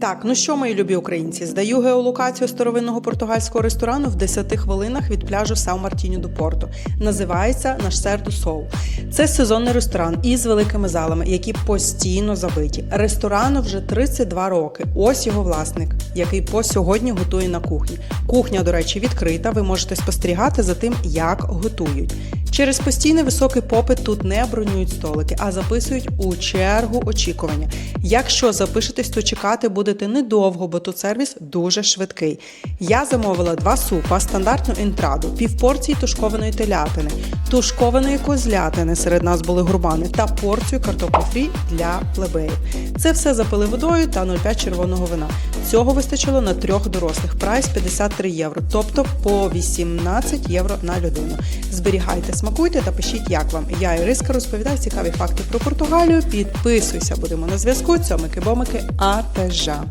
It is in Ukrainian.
Так, ну що, мої любі українці, здаю геолокацію старовинного португальського ресторану в 10 хвилинах від пляжу Сау Мартіню до Порту. Називається Наш Серду Соу. Це сезонний ресторан із великими залами, які постійно забиті. Ресторану вже 32 роки. Ось його власник, який по сьогодні готує на кухні. Кухня, до речі, відкрита. Ви можете спостерігати за тим, як готують. Через постійний високий попит тут не бронюють столики, а записують у чергу очікування. Якщо запишетесь, то чекати будете недовго, бо тут сервіс дуже швидкий. Я замовила два супа, стандартну інтраду, півпорції тушкованої телятини, тушкованої козлятини серед нас були гурмани та порцію картоплі фрі для плебеїв. Це все запили водою та 0,5 червоного вина. Цього вистачило на трьох дорослих. Прайс 53 євро, тобто по 18 євро на людину. Зберігайте, смакуйте та пишіть, як вам. Я Іриска розповідаю цікаві факти про Португалію. Підписуйся, будемо на зв'язку. Цьомики-бомики, атежа.